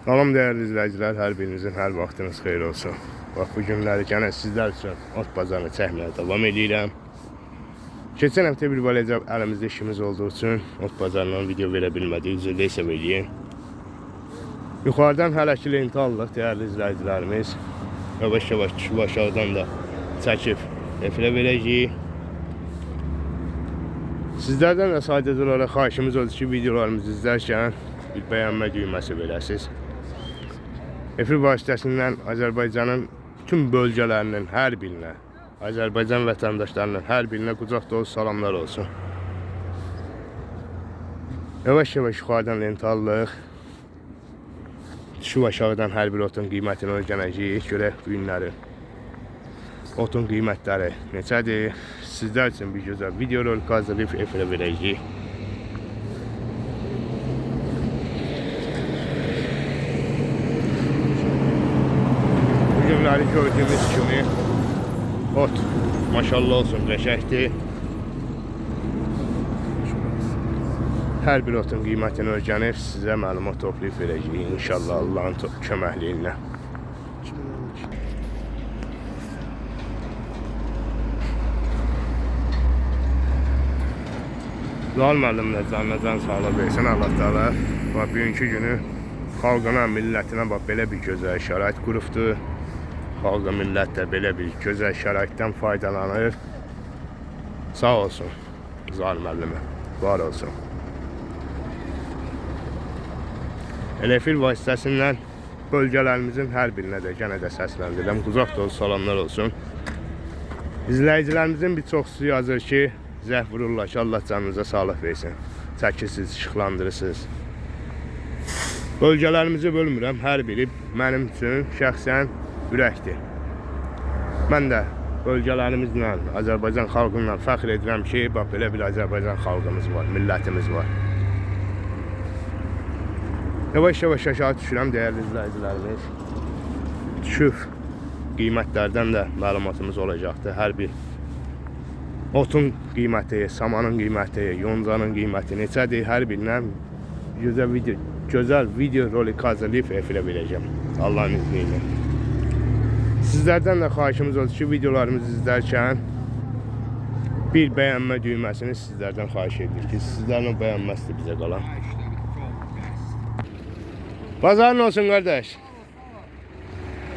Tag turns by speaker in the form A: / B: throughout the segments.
A: Salam değerli izləyicilər, hər birinizin hər vaxtınız xeyir olsun. Bax bu günləri gənə sizlər üçün ot bazarını çəkməyə davam edirəm. Keçən həftə bir balaca əlimizdə işimiz olduğu üçün ot bazarından video verə bilmədik, üzrdə isə eləyin. Yuxarıdan hələ ki lenti aldıq değerli izləyicilərimiz. Yavaş yavaş düşüb aşağıdan da çəkib efirə verəcəyik. Sizlərdən də sadəcə olaraq xahişimiz odur ki, videolarımızı izlərkən bir bəyənmə düyməsi verəsiniz. Efir vasitəsindən Azərbaycanın tüm bölgələrinin hər birinə, Azərbaycan vətəndaşlarının hər birinə qucaq dolusu salamlar olsun. Yavaş yavaş yuxarıdan lent alırıq. Düşüb aşağıdan hər bir otun qiymətini öyrənəcəyik. Görək bu günləri otun qiymətləri neçədir? Sizlər üçün bir gözəl video rolik hazırlayıb efirə verəcəyik. Gördüyümüz kimi ot maşallah olsun qəşəkdir. Hər bir otun qiymətini öyrənib sizə məlumat toplayıb verəcəyik inşallah Allahın köməkliyi. Zal müəllimlə canına can sağlıq versin Allah Taala. Bax bugünkü günü xalqına, millətinə bax belə bir gözəl şərait qurubdu. Xalqa, millət də belə bir gözəl şəraitdən faydalanır. Sağ olsun Zal müəllimə. Var olsun. Elefil vasitəsindən bölgələrimizin hər birinə də yenə də səsləndirirəm. Uzaq dolu salamlar olsun. İzləyicilərimizin bir çoxusu yazır ki, zəh vururlar ki, Allah canınıza sağlıq versin. Çəkisiz, işıqlandırırsınız. Bölgələrimizi bölmürəm. Hər biri mənim üçün şəxsən ürəkdir. Mən də bölgələrimizlə, Azərbaycan xalqıyla fəxr edirəm ki, bax belə bir Azərbaycan xalqımız var, millətimiz var. Yavaş yavaş aşağı düşürəm dəyərli izləyicilərimiz. Düşüb qiymətlərdən də məlumatımız olacaqdır. Hər bir otun qiyməti, samanın qiyməti, yoncanın qiyməti neçədir? Hər birindən gözəl video, gözəl video rolik hazırlayıb efirə verəcəm. Allahın izni ilə. Sizlərdən də xahişimiz odur ki, videolarımızı izlərkən bir bəyənmə düyməsini sizlərdən xahiş edirik ki, sizlərin o bəyənməsi bizə qalan. Bazarın olsun kardeş.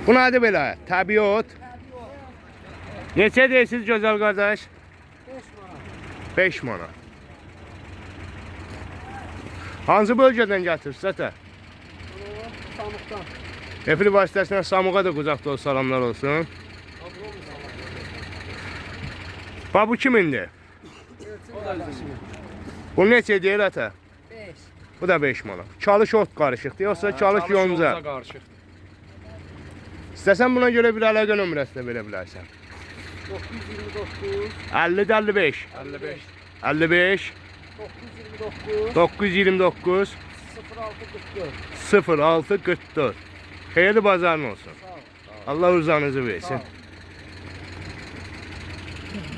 A: Bu nədir belə? Təbii ot. Neçə deyirsiniz gözəl qardaş? 5 manat. Hansı bölgədən gətirsiniz ətə?
B: Samıqdan.
A: Efli vasitəsilə Samuğa da qucaq dolu salamlar olsun. Bax bu kimindir?
B: O da bizim.
A: Bu neçə deyir ətə?
B: 5.
A: Bu da 5 manat. Çalış ot qarışıqdır, yoxsa çalış yonca? İstəsən buna görə bir əlaqə nömrəsi də verə bilərsən.
B: 929.
A: 50 55
C: 55.
A: 55
B: 929.
A: 929
B: 0644.
A: 0644 Xeyirli bazarın olsun. Allah rızanızı versin.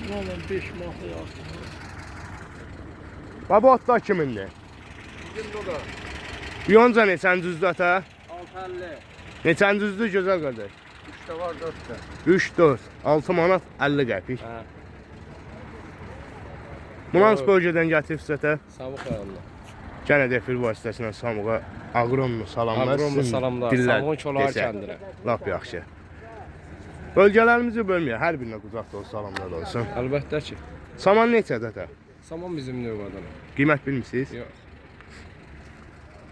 B: Valla 5 manata yazdım.
A: Baba otlar kimindir?
C: Bizim bu da.
A: Yonca neçən düzdür ata?
B: 650.
A: Neçən düzdür gözəl qardaş?
C: 3 də var 4 də.
A: 3 4 6 manat 50 qəpik.
C: Hə. Doğru.
A: bölgədən gətiribsə də
C: Samıq rayonunda.
A: Gənə də fil vasitəsilə Samuğa aqronlu salamlar.
C: Aqronlu
A: sizin
C: salamlar. Samuğun Çolar kəndinə.
A: Lap yaxşı. Bölgələrimizi bölmüyor. Hər birinə qucaq dolu salamlar olsun.
C: Əlbəttə ki.
A: Saman neçədir ata?
C: Saman bizim növbədən.
A: Qiymət bilmirsiniz?
C: Yox.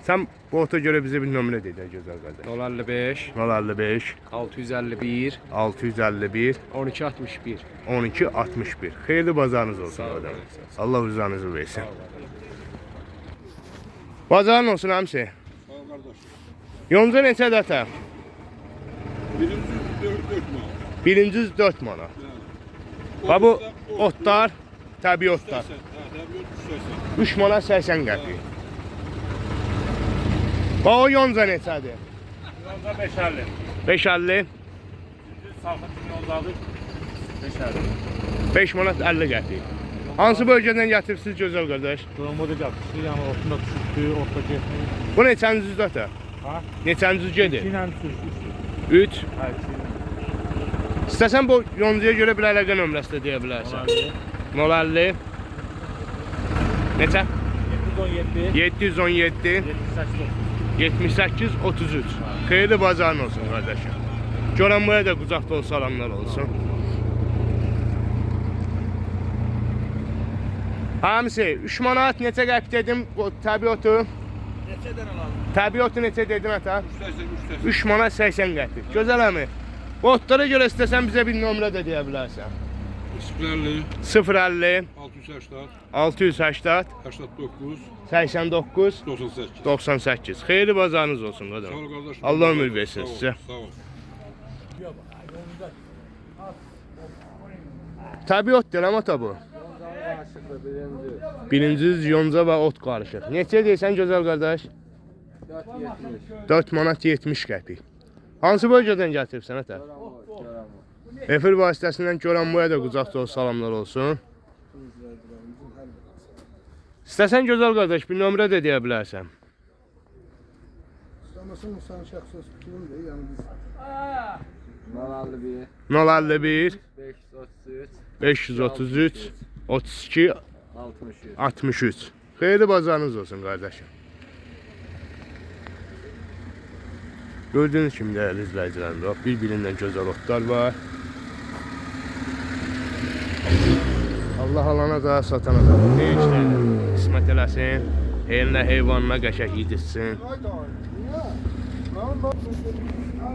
A: Sən bu ota görə bizə bir nömrə deyə gözəl qardaş.
C: 055
A: 055
C: 651
A: 651
C: 12 61.
A: 12 61. Xeyirli bazarınız olsun
C: Sağ ol,
A: adam.
C: sağ
A: Allah rızanızı versin.
C: Sağ ol.
A: Bazarın olsun hamsi.
D: Sağ ol kardeş.
A: Yonca neçədir ata?
D: Birinci dört, dört mal.
A: Birinci 4 manat. Bax bu otlar, təbii otlar.
D: İstersen, ha, tabii yok, istersen.
A: 3 manat 80 qəpik. Bax o yonca neçədir?
E: Yolda 550.
A: 5.50,
E: Salxın yoldadır. 550.
A: 5 manat 50 qəpik. Hansı bölgədən gətiribsiz gözəl qardaş?
E: Durumda da yapısı yani ortunda düşüktü, orta getmiyor.
A: Bu neçənizdə ata?
E: Ha?
A: Neçənci gedir?
E: İkinən sür.
A: 3.
E: Hə, iki.
A: İstəsən bu yoncuya görə bir əlaqə nömrəsi də deyə bilərsən. 050 Neçə?
E: 717.
A: 717
E: 78
A: 78 33. Xeyirli bazarın olsun qardaşım. Görənməyə də qucaqda ol salamlar olsun. Hamısı 3 manat neçə qəpik dedim təbiatı?
B: Neçədən alalım?
A: Təbiatı neçə dedin ata?
D: 380, 380.
A: 3 manat 80 qəpik. Gözəl əmi. Botlara görə istəsən bizə bir nömrə də deyə bilərsən.
D: 050,
A: 050
D: 680,
A: 680
D: 89,
A: 89
D: 98.
A: 98. Xeyirli bazarınız olsun
D: Sağ
A: qadın.
D: ol qardaşım.
A: Allah ömür versin sizə.
D: Sağ ol.
A: Təbiat deyirəm ata bu.
C: Aşıqlı birinci.
A: Birinci yonca və ot qarışıq. Neçə deyirsən gözəl qardaş?
C: 470.
A: 4 manat 70 qəpik. Hansı bölgədən gətiribsən ata? Efir vasitəsindən görən bu da qucaqda ol salamlar olsun. İstəsən gözəl qardaş bir nömrə də deyə bilərsən.
B: İstəməsən sən şəxsən tutulun da yəni biz.
C: 051.
A: 051
C: 533.
A: 533 32
C: 63.
A: 63. Xeyirli bazarınız olsun qardaşım. Gördüyünüz kimi dəyərli izləyicilərim, bax, bir-birindən gözəl otlar var. Allah alana da, satana da ne işlər qismət eləsin. Elinə, heyvanına qəşək yedirsin.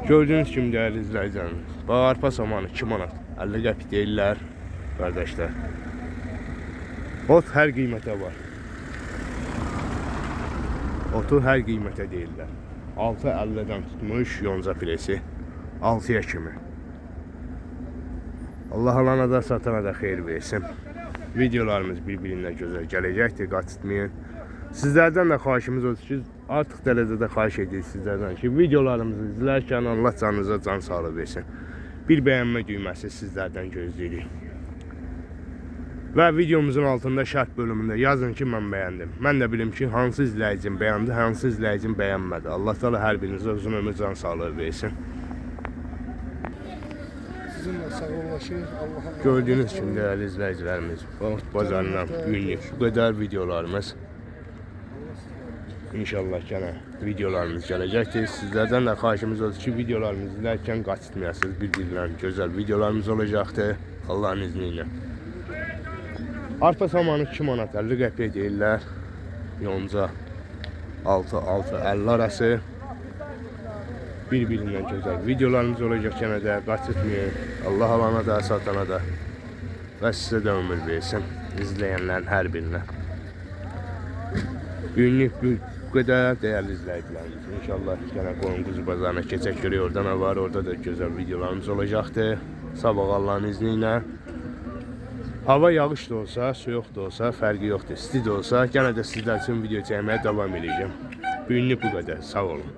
A: Gördüyünüz kimi dəyərli izləyicilərim, bax, arpa samanı 2 manat, 50 qəpik deyirlər, qardaşlar. Ot hər qiymətə var. Otu hər qiymətə deyirlər. 6.50-dən tutmuş yonca piresi 6-ya kimi. Allah alana da satana da xeyir versin. Videolarımız bir-birindən gözəl gələcəkdir, qaçırtmayın. Sizlərdən də xahişimiz odur ki, artıq dərəcədə xahiş edirik sizlərdən ki, videolarımızı izlərkən Allah canınıza can sağlığı versin. Bir bəyənmə düyməsi sizlərdən gözləyirik. Və videomuzun altında şərt bölümündə yazın ki, mən bəyəndim. Mən də bilim ki, hansı izləyicim bəyəndi, hansı izləyicim bəyənmədi. Allah təala hər birinizə uzun ömür, can sağlığı versin.
B: Sizinlə sağollaşır. Allah'a
A: Gördüyünüz kimi dəyərli izləyicilərimiz, Bax bazarından günlük bu qədər videolarımız. İnşallah yenə videolarımız gələcəkdir. Sizlərdən də xahişimiz odur ki, videolarımızı izlərkən qaçırmayasınız. Bir-birindən gözəl videolarımız olacaqdır. Allahın izni ilə. Arpa samanı 2 manat 50 qəpiyə deyirlər. Yonca 6 6 50 arası. Bir-birindən gözəl videolarımız olacaq yenə də qaçırmayın. Allah alana da, satana da və sizə də ömür versin. İzləyənlərin hər birinə. Günlük bu qədər dəyərli izləyicilərimiz. İnşallah yenə qoyun quzu bazarına keçək görək orada nə var. Orada da gözəl videolarımız olacaqdır. Sabah Allahın izni ilə. Hava yağış da olsa, soyuq da olsa, fərqi yoxdur. İsti də olsa, yenə də sizlər üçün video çəkməyə davam edəcəm. Günlük bu qədər. Sağ olun.